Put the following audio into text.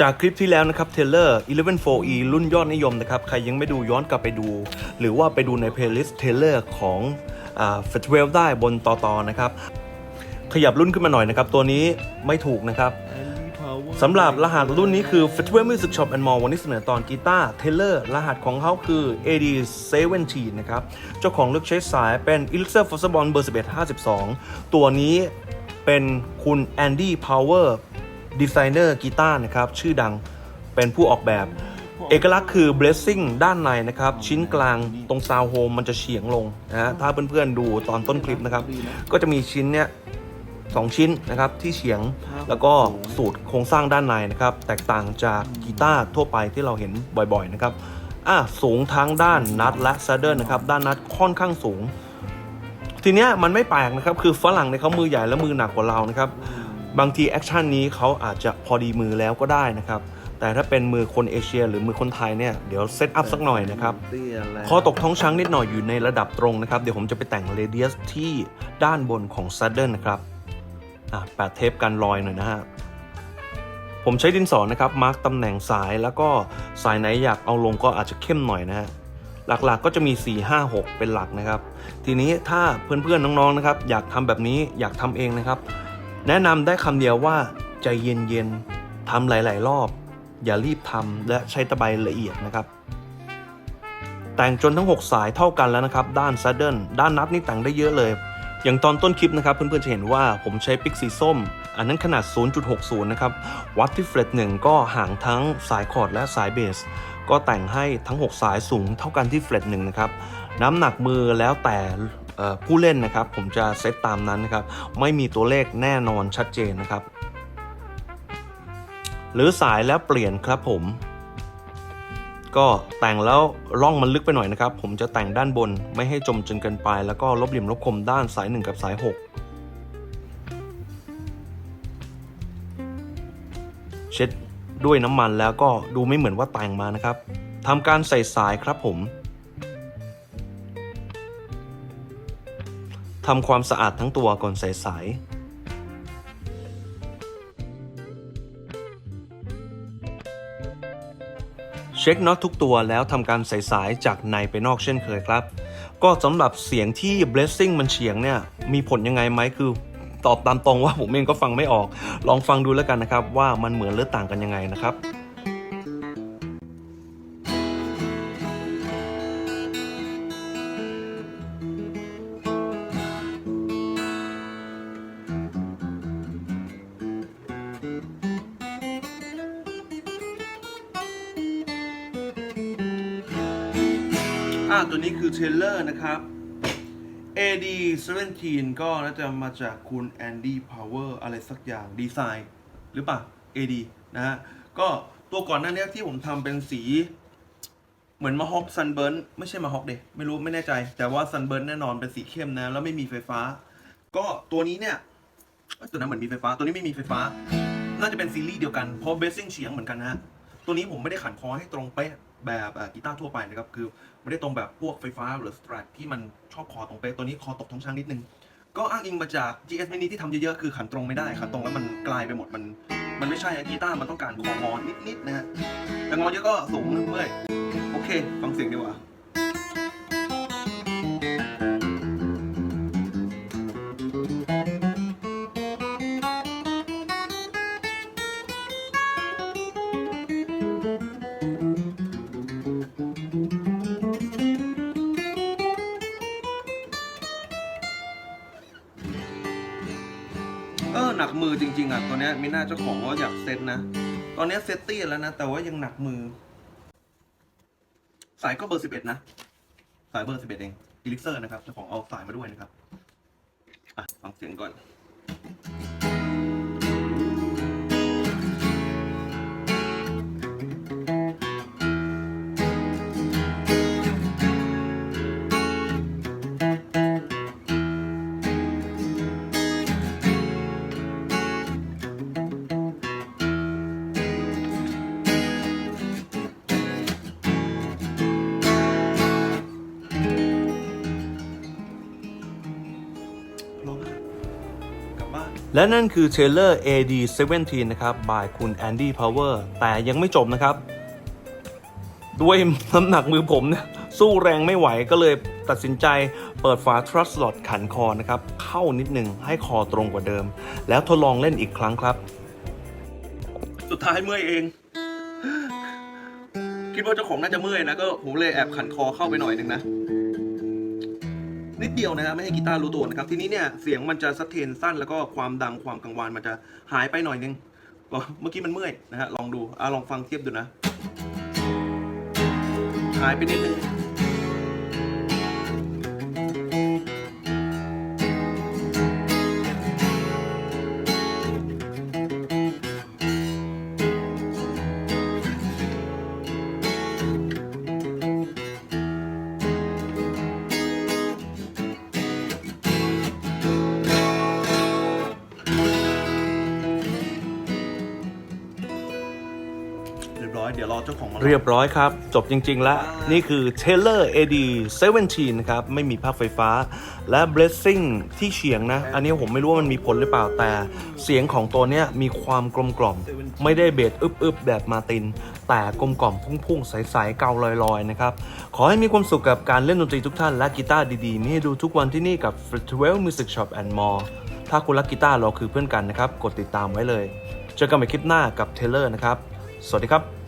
จากคลิปที่แล้วนะครับเทเลอร์ 114e รุ่นยอดนิยมนะครับ ใครยังไม่ดูย้อนกลับไปดู หรือว่าไปดูในเพลย์ลิสต์เทเลอร์ของเฟสติวัลได้บนต่อตอนะครับ ขยับรุ่นขึ้นมาหน่อยนะครับ ตัวนี้ไม่ถูกนะครับสำหรับรหัสรุ่นนี้คือ Festival Music Shop and More วันนี้เสนอตอนกีตาร์เทเลอร์รหัสของเขาคือ AD17 นะครับ เจ้าของเลือกใช้สายเป็น Elixir f o s s b o n เบอร์ 1152 ตัวนี้เป็นคุณแอน ดี้พาวเวอร์ดีไซเนอร์กีตาร์นะครับชื่อดังเป็นผู้ออกแบบ เอกลักษณ์คือ blessing ด้านในนะครับ ชิ้นกลางตรงซาวโฮมมันจะเฉียงลงนะฮะถ้าเพื่อนๆดูตอนต้นคลิปนะครับ ก็จะมีชิ้นเนี้ยสองชิ้นนะครับที่เฉียงแล้วก็สูตรโครงสร้างด้านในนะครับ แตกต่างจากกีตาร์ทั่วไปที่เราเห็นบ่อยๆนะครับอะสูงทั้งด้านนัดและซดเดิลนะครับด้านนัดค่อนข้างสูง ทีเนี้ยมันไม่แปลกนะครับ คือฝรั่งเนี่ยเขามือใหญ่และมือหนักกว่าเรานะครับ บางทีแอคชั่นนี้เขาอาจจะพอดีมือแล้วก็ได้นะครับ แต่ถ้าเป็นมือคนเอเชีย หรือมือคนไทยเนี่ยเดี๋ยวเซตอัพสักหน่อยนะครับคอตกท้องช้างนิดหน่อยอยู่ในระดับตรงนะครับ เดี๋ยวผมจะไปแต่งเรเดียสที่ด้านบนของซัดเดิลนะครับอะแปะเทปกันรอยหน่อยนะฮะผมใช้ดินสอนะครับมาร์กตำแหน่งสายแล้วก็สายไหนอยากเอาลงก็อาจจะเข้มหน่อยนะฮะหลักๆก็จะมี 4 5 6 เป็นหลักนะครับ ทีนี้ถ้าเพื่อนๆน้องๆนะครับ อยากทำแบบนี้อยากทำเองนะครับ แนะนำได้คำเดียวว่าใจเย็นๆทำหลาย ๆ รอบ อย่ารีบทำและใช้ตะไบละเอียดนะครับ แต่งจนทั้ง 6 สายเท่ากันแล้วนะครับ ด้านซัดเดิลด้านนัดนี่แต่งได้เยอะเลย อย่างตอนต้นคลิปนะครับ เพื่อนๆจะเห็นว่าผมใช้ปิกสีส้ม อันนั้นขนาด 0.60 นะครับ วัดที่เฟรตหนึ่งก็ห่างทั้งสายคอร์ดและสายเบส ก็แต่งให้ทั้ง 6 สายสูงเท่ากันที่เฟรตหนึ่งนะครับน้ำหนักมือแล้วแต่ ผู้เล่นนะครับ ผมจะเซตตามนั้นนะครับ ไม่มีตัวเลขแน่นอนชัดเจนนะครับ หรือสายแล้วเปลี่ยนครับผม ก็แต่งแล้วร่องมันลึกไปหน่อยนะครับ ผมจะแต่งด้านบนไม่ให้จมจนเกินไป แล้วก็ลบเหลี่ยมลบคมด้านสาย 1 กับสาย 6 เช็ดด้วยน้ำมันแล้วก็ดูไม่เหมือนว่าแต่งมานะครับทำการใส่สายครับผม ทำความสะอาดทั้งตัวก่อนใส่สายเช็คน็อตทุกตัวแล้วทำการใส่สายจากในไปนอกเช่นเคยครับ ก็สำหรับเสียงที่ blessing มันเฉียงเนี่ย มีผลยังไงไหมคือตอบตามตรงว่าผมเองก็ฟังไม่ออก ลองฟังดูแล้วกันนะครับ ว่ามันเหมือนหรือต่างกันยังไงนะครับาตัวนี้คือเทเลอร์นะครับ AD 17 ก็น่าจะมาจากคุณแอนดี้พาวเวอร์อะไรสักอย่างดีไซน์หรือเปล่า AD นะฮะ ก็ตัวก่อนหน้านี้ที่ผมทำเป็นสี เหมือนมาฮอกซันเบิร์นไม่ใช่มาฮอกเดไม่รู้ไม่แน่ใจ แต่ว่าซันเบิร์นแน่นอนเป็นสีเข้มนะ แล้วไม่มีไฟฟ้า ก็ตัวนี้เนี้ยตัวนั้นเหมือนมีไฟฟ้า ตัวนี้ไม่มีไฟฟ้า น่าจะเป็นซีรีส์เดียวกันเพราะเบสซิ่งเฉียงเหมือนกันนะฮะตัวนี้ผมไม่ได้ขันคอให้ตรงเป๊ะ แบบกีตาร์ทั่วไปนะครับ คือไม่ได้ตรงแบบพวกไฟฟ้าหรือสตรัทที่มันชอบคอตรงเป๊ะตัวนี้คอตกท้องช้างนิดนึง ก็อ้างอิงมาจาก GS Mini ที่ทำเยอะๆ คือขันตรงไม่ได้ ขันตรงแล้วมันกลายไปหมดมัน มันไม่ใช่กีตาร์มันต้องการคองอนนิดๆนะฮะแต่งอนเยอะก็สูงนะเพื่อยโอเค ฟังเสียงดีกว่า หนักมือจริง ๆอะตัวเนี้ยมีหน้าเจ้าของว่าอยากเซตนะ ตอนเนี้ยเซตตี้แล้วนะ แต่ว่ายังหนักมือ สายก็เบอร์สิบเอ็ดนะ สายเบอร์สิบเอ็ดเองอิลิกเซอร์นะครับเจ้าของเอาสายมาด้วยนะครับ อะฟังเสียงก่อน ล้วกลับบ้าน และนั่นคือ Taylor AD17 นะครับ by คุณ Andy Power แต่ยังไม่จบนะครับ ด้วยน้ำหนักมือผมเนี่ยสู้แรงไม่ไหวก็เลยตัดสินใจเปิดฝา Trust Slot ขันคอนะครับ เข้านิดหนึ่งให้คอตรงกว่าเดิม แล้วทดลองเล่นอีกครั้งครับ สุดท้ายเมื่อยเอง คิดว่าเจ้าของน่าจะเมื่อยนะก็ผมเลยแอบขันคอเข้าไปหน่อยหนึงนะ นิดเดียวนะครับไม่ให้กีตาร์รู้ตัวนะครับทีนี้เนี่ยเสียงมันจะสะเทนสั้นแล้วก็ความดังความกังวานมันจะหายไปหน่อยนึงก็เมื่อกี้มันเมื่อยนะฮะลองดูอะลองฟังเทียบดูนะหายไปนิดนึง เรียบร้อยเดี๋ยวรอเจ้าของมาเรียบร้อยครับ จบจริง ๆ แล้ว นี่คือ Taylor AD 17นะครับ ไม่มีภาคไฟฟ้า และ Blessing ที่เฉียงนะ อันนี้ผมไม่รู้ว่ามันมีผลหรือเปล่าแต่ เสียงของตัวเนี้ยมีความกลมกล่อม ไม่ได้เบสอึบๆ แบบมาติน แต่กลมกล่อมพุ่งๆ ใสๆ เกาลอยๆ นะครับ ขอให้มีความสุขกับการเล่นดนตรีทุกท่านและกีตาร์ดีๆ มีให้ดูทุกวันที่นี่กับ f r e t w e l l Music Shop and More ถ้าคุณรักกีตาร์เราคือเพื่อนกันนะครับ กดติดตามไว้เลย เจอกันใหม่คลิปหน้ากับ Taylor นะครับ สวัสดีครับ